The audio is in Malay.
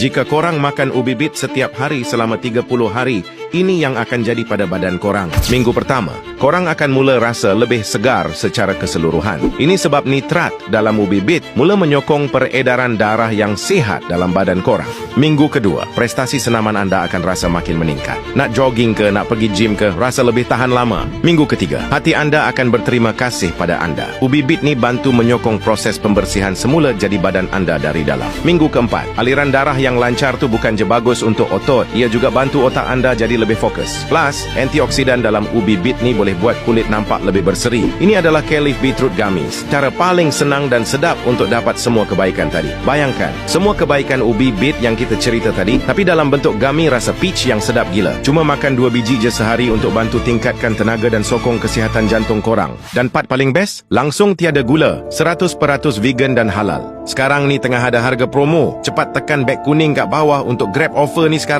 Jika korang makan ubi bit setiap hari selama 30 hari, ini yang akan jadi pada badan korang. Minggu pertama, korang akan mula rasa lebih segar secara keseluruhan. Ini sebab nitrat dalam ubi bit mula menyokong peredaran darah yang sihat dalam badan korang. Minggu kedua, prestasi senaman anda akan rasa makin meningkat. Nak jogging ke, nak pergi gym ke, rasa lebih tahan lama. Minggu ketiga, hati anda akan berterima kasih pada anda. Ubi bit ni bantu menyokong proses pembersihan semula jadi badan anda dari dalam. Minggu keempat, aliran darah yang lancar tu bukan je bagus untuk otot, ia juga bantu otak anda jadi lebih fokus. Plus, antioksidan dalam ubi bit ni boleh buat kulit nampak lebih berseri. Ini adalah Kelif Beetroot Gummies. Cara paling senang dan sedap untuk dapat semua kebaikan tadi. Bayangkan, semua kebaikan ubi bit yang kita cerita tadi, tapi dalam bentuk gummy rasa peach yang sedap gila. Cuma makan dua biji je sehari untuk bantu tingkatkan tenaga dan sokong kesihatan jantung korang. Dan part paling best, langsung tiada gula. 100% vegan dan halal. Sekarang ni tengah ada harga promo. Cepat tekan beg kuning kat bawah untuk grab offer ni sekarang.